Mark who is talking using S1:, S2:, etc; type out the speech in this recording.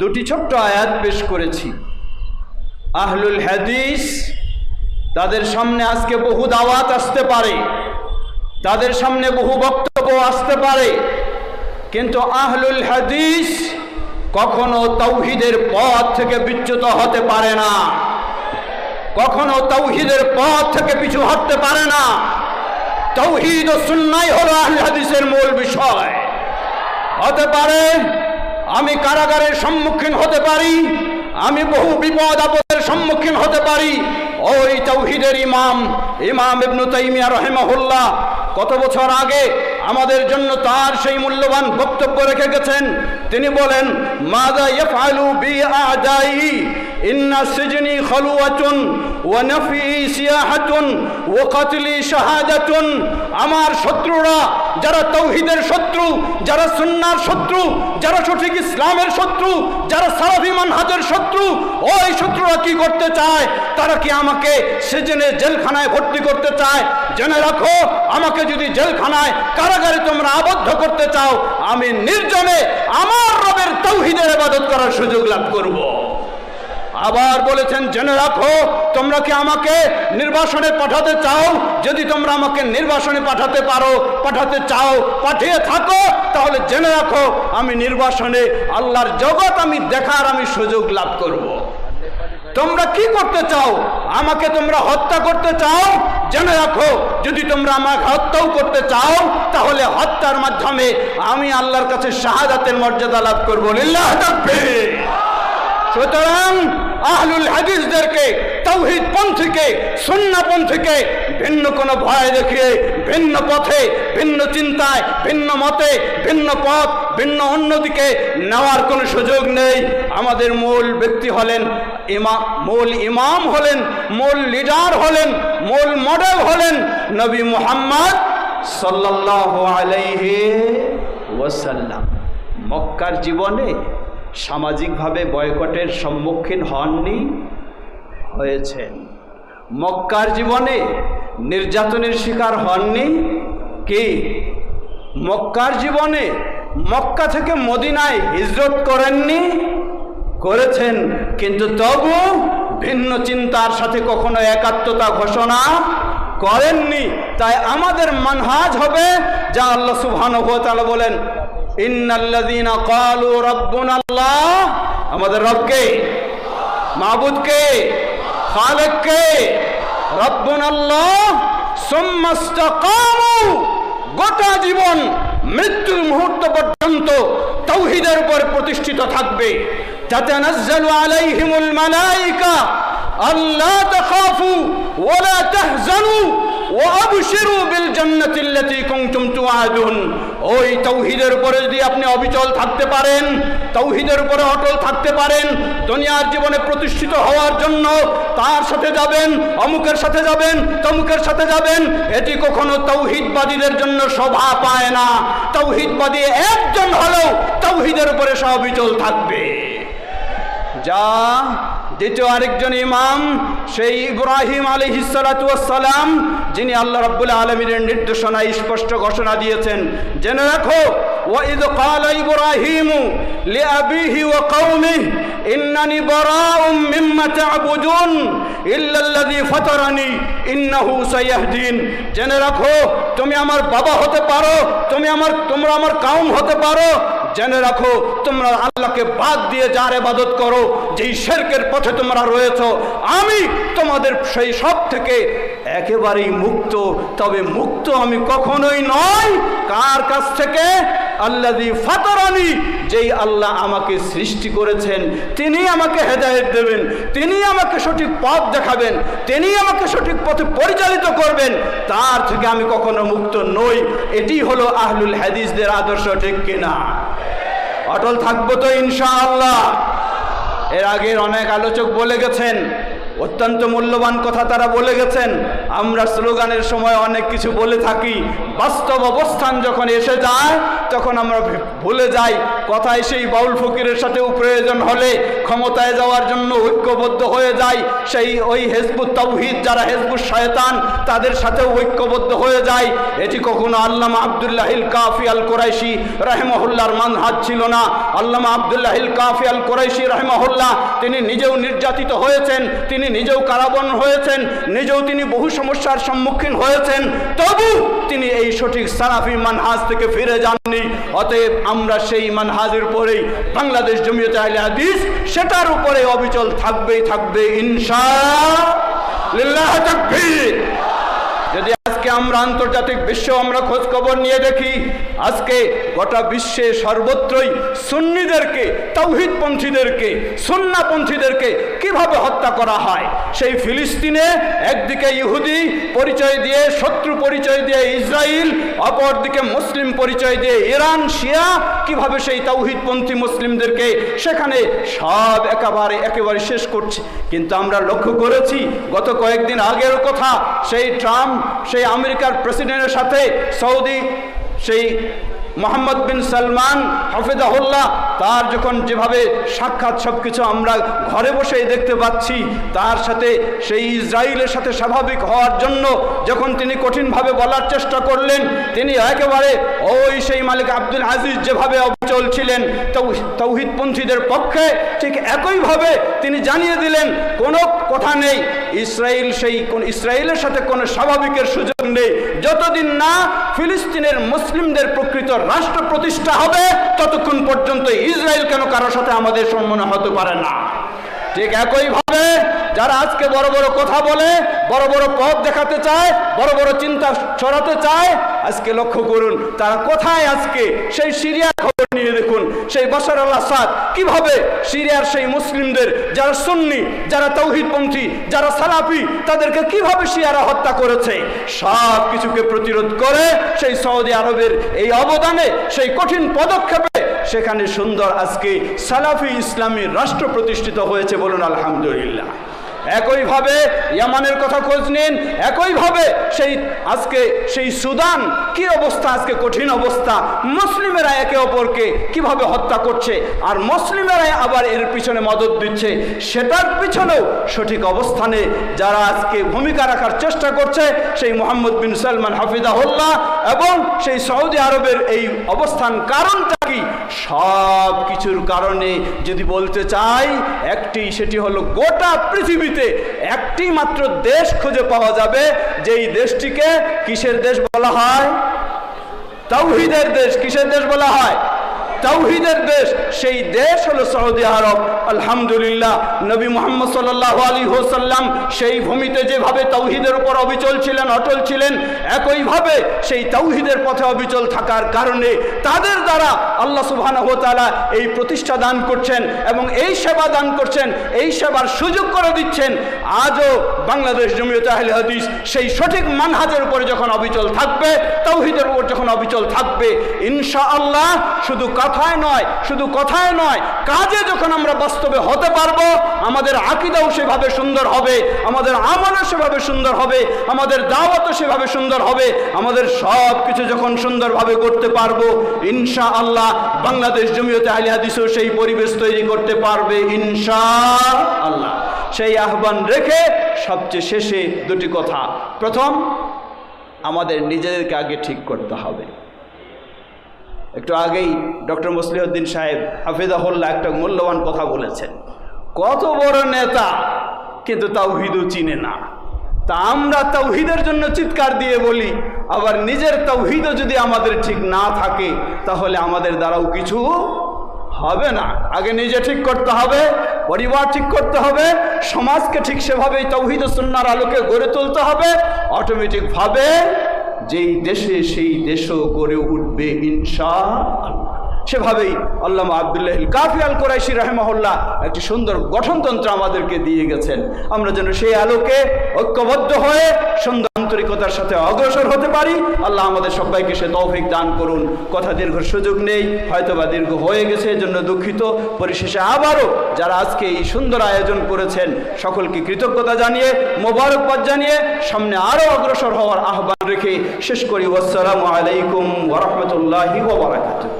S1: দুটি ছোট্ট আয়াত পেশ করেছি। আহলুল হাদিস, তাদের সামনে আজকে বহু দাওয়াত আসতে পারে, তাদের সামনে বহু বক্তব্য আসতে পারে, কিন্তু আহলুল হাদিস কখনো তৌহিদের পথ থেকে বিচ্যুত হতে পারে না। কখনো তৌহিদের পথ থেকে পিছু হটতে পারে না। তৌহিদ ও সুন্নাই হলো আহলে হাদিসের মূল বিষয়। হতে পারে আমি কারাগারের সম্মুখীন হতে পারি, আমি বহু বিপদ আপদের সম্মুখীন হতে পারি। ওই তৌহিদের ইমাম ইমাম ইবনু তাইমিয়া রহেমাহুল্লাহ, কত বছর আগে আমাদের জন্য তার সেই মূল্যবান বক্তব্য রেখে গেছেন। তিনি বলেন, মাদা ইয়াফআলু বি আদাই খালুয়াতুন ওয়া নাফি সিয়াহাতুন ওয়া কাতলি শাহাদাতুন। আমার শত্রুরা, যারা তৌহিদের শত্রু, যারা সুন্নার শত্রু, যারা সঠিক ইসলামের শত্রু, যারা সারাফি মানহাজের শত্রু, ওই শত্রুরা কি করতে চায়? তারা কি আমাকে সেজেনে জেলখানায় ভর্তি করতে চায়? জেনে রাখো, আমাকে যদি জেলখানায় কারাগারে তোমরা আবদ্ধ করতে চাও, আমি নির্জনে আমার রবের তৌহিদের ইবাদত করার সুযোগ লাভ করব। আবার বলেছেন, জেনে রাখো, তোমরা কি আমাকে নির্বাসনে পাঠাতে চাও? যদি তোমরা আমাকে নির্বাসনে পাঠাতে পারো, পাঠাতে চাও, পাঠিয়ে থাকো, তাহলে জেনে রাখো, আমি নির্বাসনে আল্লাহর জগৎ আমি দেখার আমি সুযোগ লাভ করব। তোমরা কি করতে চাও? আমাকে তোমরা হত্যা করতে চাও? জেনে রাখো, যদি তোমরা আমাকে হত্যাও করতে চাও, তাহলে হত্যার মাধ্যমে আমি আল্লাহর কাছে শাহাদাতের মর্যাদা লাভ করব। সুতরাং আহলুল হাদিসদেরকে, তৌহিদ পন্থীকে, সুন্না পন্থীকে ভিন্ন কোনো ভয় দেখিয়ে, ভিন্ন পথে, ভিন্ন চিন্তায়, ভিন্ন মতে, ভিন্ন পথ, ভিন্ন অন্যদিকে নেওয়ার কোনো সুযোগ নেই। আমাদের মূল ব্যক্তি হলেন ইমাম মূল ইমাম হলেন, মূল লিডার হলেন, মূল মডেল হলেন নবী মুহাম্মদ সাল্লাল্লাহু আলাইহি ওয়াসাল্লাম। মক্কার জীবনে সামাজিকভাবে বয়কটের সম্মুখীন হননি হয়েছেন মক্কার জীবনে নির্যাতনের শিকার হননি কি? মক্কার জীবনে মক্কা থেকে মদিনায় হিজরত করেননি, করেছেন। কিন্তু তবু ভিন্ন চিন্তার সাথে কখনো একাত্মতা ঘোষণা করেননি। তাই আমাদের মানহাজ হবে যা আল্লাহ সুবহানাহু ওয়া বলেন ইন্নাল্লাযীনা ক্বালু রাব্বুনা আল্লাহ আমাদের রবকে মাবুদকে খালেককে রব্বুন আল্লাহ সুম্মাস্তাকামু গোটা জীবন মৃত্যুর মুহূর্ত পর্যন্ত তৌহিদের উপর প্রতিষ্ঠিত থাকবে তাতানাজ্জালু আলাইহিমুল মালাইকা আল্লাহ তাখাফু ওয়ালা তাহজানু ওই তৌহিদের উপরে যদি আপনি অবিচল থাকতে পারেন, তৌহিদের উপরে অটল থাকতে পারেন, দুনিয়ার জীবনে প্রতিষ্ঠিত হওয়ার জন্য তার সাথে যাবেন, অমুকের সাথে যাবেন, তমুকের সাথে যাবেন, এটি কখনো তৌহিদবাদীদের জন্য শোভা পায় না। তৌহিদবাদী একজন হলেও তৌহিদের উপরে সে অবিচল থাকবে। যা দ্বিতীয় আরেকজন ইমাম সেই ইব্রাহিম আলী হিসালাতাম যিনি আল্লাহ রব্বুল আলমীর নির্দেশনায় স্পষ্ট ঘোষণা দিয়েছেন জেনে রাখো وإذ قال إبراهيم لأبيه وقومه إنني براء مما تعبدون إلا الذي فطرني إنه سيهدين জেনে রাখো তুমি আমার বাবা হতে পারো তুমি আমার তোমরা আমার কাউম হতে পারো জেনে রাখো, তোমরা আল্লাহকে বাদ দিয়ে যার এবাদত করো, যেই শেরকের পথে তোমরা রয়েছ, আমি তোমাদের সেই সব থেকে একেবারেই মুক্ত, তবে মুক্ত আমি কখনোই নয় কার কাছ থেকে? আল্লাদি ফাতরানি, যেই আল্লাহ আমাকে সৃষ্টি করেছেন। তিনি আমাকে হেদায়েত দেবেন, তিনি আমাকে সঠিক পথ দেখাবেন, তিনি আমাকে সঠিক পথে পরিচালিত করবেন। তার থেকে আমি কখনো মুক্ত নই। এটি হলো আহলুল হাদিসদের আদর্শ, ঠিক কিনা? অটল থাকব তো ইনশাআল্লাহ। এর আগের অনেক আলোচক বলে গেছেন অত্যন্ত মূল্যবান কথা তারা বলে গেছেন। আমরা স্লোগানের সময় অনেক কিছু বলে থাকি। বাস্তব অবস্থান যখন এসে যায়, তখন আমরা ভুলে যাই। কথায় সেই বাউল ফকিরের সাথেও প্রয়োজন হলে ক্ষমতায় যাওয়ার জন্য ঐক্যবদ্ধ হয়ে যায় সেই ওই হেজবুত তাওহিদ যারা হেজবুত শয়তান, তাদের সাথেও ঐক্যবদ্ধ হয়ে যায় এটি কখনো আল্লামা আবদুল্লাহিল কাফি আল কোরাইশি রাহেমহুল্লার মানহাজ ছিল না। আল্লামা আবদুল্লাহিল কাফি আল কোরাইশি রাহেমহুল্লাহ, তিনি নিজেও নির্যাতিত হয়েছেন। তিনি নিজেও কারাবরণ হয়েছেন, নিজেও তিনি বহু সমস্যার সম্মুখীন হয়েছেন, তবু তিনি এই সঠিক সারাফি মানহাজ থেকে ফিরে যাননি। অতএব আমরা সেই মানহাজের পরেই বাংলাদেশ জমিয়তে আহলে হাদিস সেটার উপরে অবিচল থাকবেই থাকবে ইনশা লিল্লাহ তাকবীর। যদি আজকে আমরা আন্তর্জাতিক বিশ্ব আমরা খোঁজ খবর নিয়ে দেখি, আজকে গোটা বিশ্বে সর্বত্রই সুন্নিদেরকে তৌহিদপন্থীদেরকে সুন্নাপন্থীদেরকে কীভাবে হত্যা করা হয়? সেই ফিলিস্তিনে একদিকে ইহুদি পরিচয় দিয়ে, শত্রু পরিচয় দিয়ে ইসরায়েল অপরদিকে মুসলিম পরিচয় দিয়ে ইরান, শিয়া, কীভাবে সেই তৌহিদপন্থী মুসলিমদেরকে সেখানে সব একেবারে একেবারে শেষ করছে। কিন্তু আমরা লক্ষ্য করেছি, গত কয়েকদিন আগের কথা, সেই ট্রাম্প সেই আমেরিকার প্রেসিডেন্টের সাথে সৌদি, সেই মোহাম্মদ বিন সালমান, হাফিজাহুল্লাহ, তার যখন যেভাবে সাক্ষাৎ সব কিছু আমরা ঘরে বসেই দেখতে পাচ্ছি, তার সাথে সেই ইসরায়েলের সাথে স্বাভাবিক হওয়ার জন্য যখন তিনি কঠিনভাবে বলার চেষ্টা করলেন, তিনি একেবারে ওই সেই মালিক আব্দুল আজিজ যেভাবে অবিচল ছিলেন তৌ- তৌহিদপন্থীদের পক্ষে, ঠিক একইভাবে তিনি জানিয়ে দিলেন, কোনো কথা নেই ইসরায়েল সেই কোন ইসরায়েলের সাথে কোনো স্বাভাবিকের সুযোগ নেই। যতদিন না ফিলিস্তিনের মুসলিমদের প্রকৃত রাষ্ট্র প্রতিষ্ঠা হবে, ততক্ষণ পর্যন্ত ইসরায়েল কেন কারোর সাথে আমাদের সম্মান হতে পারে না? ঠিক একইভাবে যারা আজকে বড় বড় কথা বলে, বড় বড় পথ দেখাতে চায়, বড় বড় চিন্তা ছড়াতে চায়, আজকে লক্ষ্য করুন, তারা কোথায় আজকে? সেই সিরিয়ার খবর নিয়ে দেখুন, সেই বাশার আল আসাদ। কীভাবে সিরিয়ার সেই মুসলিমদের, যারা সুন্নি, যারা তৌহিদপন্থী, যারা সালাফি, তাদেরকে কীভাবে শিয়ারা হত্যা করেছে? সব কিছুকে প্রতিরোধ করে সেই সৌদি আরবের এই অবদানে, সেই কঠিন পদক্ষেপে সেখানে সুন্দর আজকে সালাফি ইসলামী রাষ্ট্র প্রতিষ্ঠিত হয়েছে বলুন আলহামদুলিল্লাহ। একইভাবে ইয়ামানের কথা খোঁজ নিন, একইভাবে সেই আজকে সেই সুদান কি অবস্থা, আজকে কঠিন অবস্থা, মুসলিমেরা একে অপরকে কীভাবে হত্যা করছে আর মুসলিমেরাই আবার এর পিছনে মদত দিচ্ছে, সেটার পিছনেও সঠিক অবস্থানে যারা আজকে ভূমিকা রাখার চেষ্টা করছে, সেই মোহাম্মদ বিন সালমান হাফিজাহুল্লাহ এবং সেই সৌদি আরবের এই অবস্থান কারণটা কি? সব কিছুর কারণে যদি বলতে চাই, একটি সেটি হলো গোটা পৃথিবীতে একটি মাত্র দেশ খুঁজে পাওয়া যাবে, যেই দেশটিকে কিসের দেশ বলা হয়? তাওহিদের দেশ কিসের দেশ বলা হয়? তাওহিদের দেশ, সেই দেশ হলো সৌদি আরব। আলহামদুলিল্লাহ, নবী মোহাম্মদ সাল্লাহ আলী হোসাল্লাম সেই ভূমিতে যেভাবে তৌহিদের উপর অবিচল ছিলেন, অটল ছিলেন, একইভাবে সেই তৌহিদের পথে অবিচল থাকার কারণে তাদের দ্বারা আল্লাহ সুবহান তাআলা এই প্রতিষ্ঠা দান করছেন এবং এই সেবা দান করছেন, এই সেবার সুযোগ করে দিচ্ছেন। আজও বাংলাদেশ জমিয়ত আহলে হাদিস সেই সঠিক মানহাজের উপরে যখন অবিচল থাকবে তৌহিদের উপর যখন অবিচল থাকবে ইনশা আল্লাহ শুধু কথায় নয়, শুধু কথায় নয়, কাজে যখন আমরা বাস্তবে হতে পারব, আমাদের আকিদাও সেভাবে সুন্দর হবে, আমাদের আমলও সেভাবে সুন্দর হবে, আমাদের দাওয়াতও সেভাবে সুন্দর হবে, আমাদের সব কিছু যখন সুন্দরভাবে করতে পারব ইনশা আল্লাহ বাংলাদেশ জমিয়তে আহলে হাদিসও সেই পরিবেশ তৈরি করতে পারবে ইনশা আল্লাহ সেই আহ্বান রেখে সবচেয়ে শেষে দুটি কথা। প্রথম, আমাদের নিজেদেরকে আগে ঠিক করতে হবে। একটু আগেই ডক্টর মুসলিউদ্দিন সাহেব হাফিজাহুল্লাহ একটা মূল্যবান কথা বলেছেন। কত বড় নেতা, কিন্তু তাওহিদও চিনে না। তা আমরা তাওহিদের জন্য চিৎকার দিয়ে বলি, আবার নিজের তাওহিদও যদি আমাদের ঠিক না থাকে, তাহলে আমাদের দ্বারাও কিছু হবে না। আগে নিজে ঠিক করতে হবে, পরিবার ঠিক করতে হবে, সমাজকে ঠিক সেভাবেই তৌহিদ সুন্নার আলোকে গড়ে তুলতে হবে। অটোমেটিকভাবে যেই দেশে সেই দেশও গড়ে উঠবে ইনশা সেভাবেই আল্লামা আবদুল্লাহ কাফি আল কোরাইশি রাহেমহল্লা একটি সুন্দর গঠনতন্ত্র আমাদেরকে দিয়ে গেছেন। আমরা যেন সেই আলোকে ঐক্যবদ্ধ হয়ে সুন্দর আন্তরিকতার সাথে অগ্রসর হতে পারি। আল্লাহ আমাদের সবাইকে সে তৌফিক দান করুন। কথা দীর্ঘ সুযোগ নেই, হয়তোবা দীর্ঘ হয়ে গেছে, এজন্য দুঃখিত। পরিশেষে আবারও যারা আজকে এই সুন্দর আয়োজন করেছেন, সকলকে কৃতজ্ঞতা জানিয়ে, মোবারকবাদ জানিয়ে, সামনে আরও অগ্রসর হওয়ার আহ্বান রেখে শেষ করি। আসসালামু আলাইকুম ওরহমতুল্লাহি ওবরাকাতুহ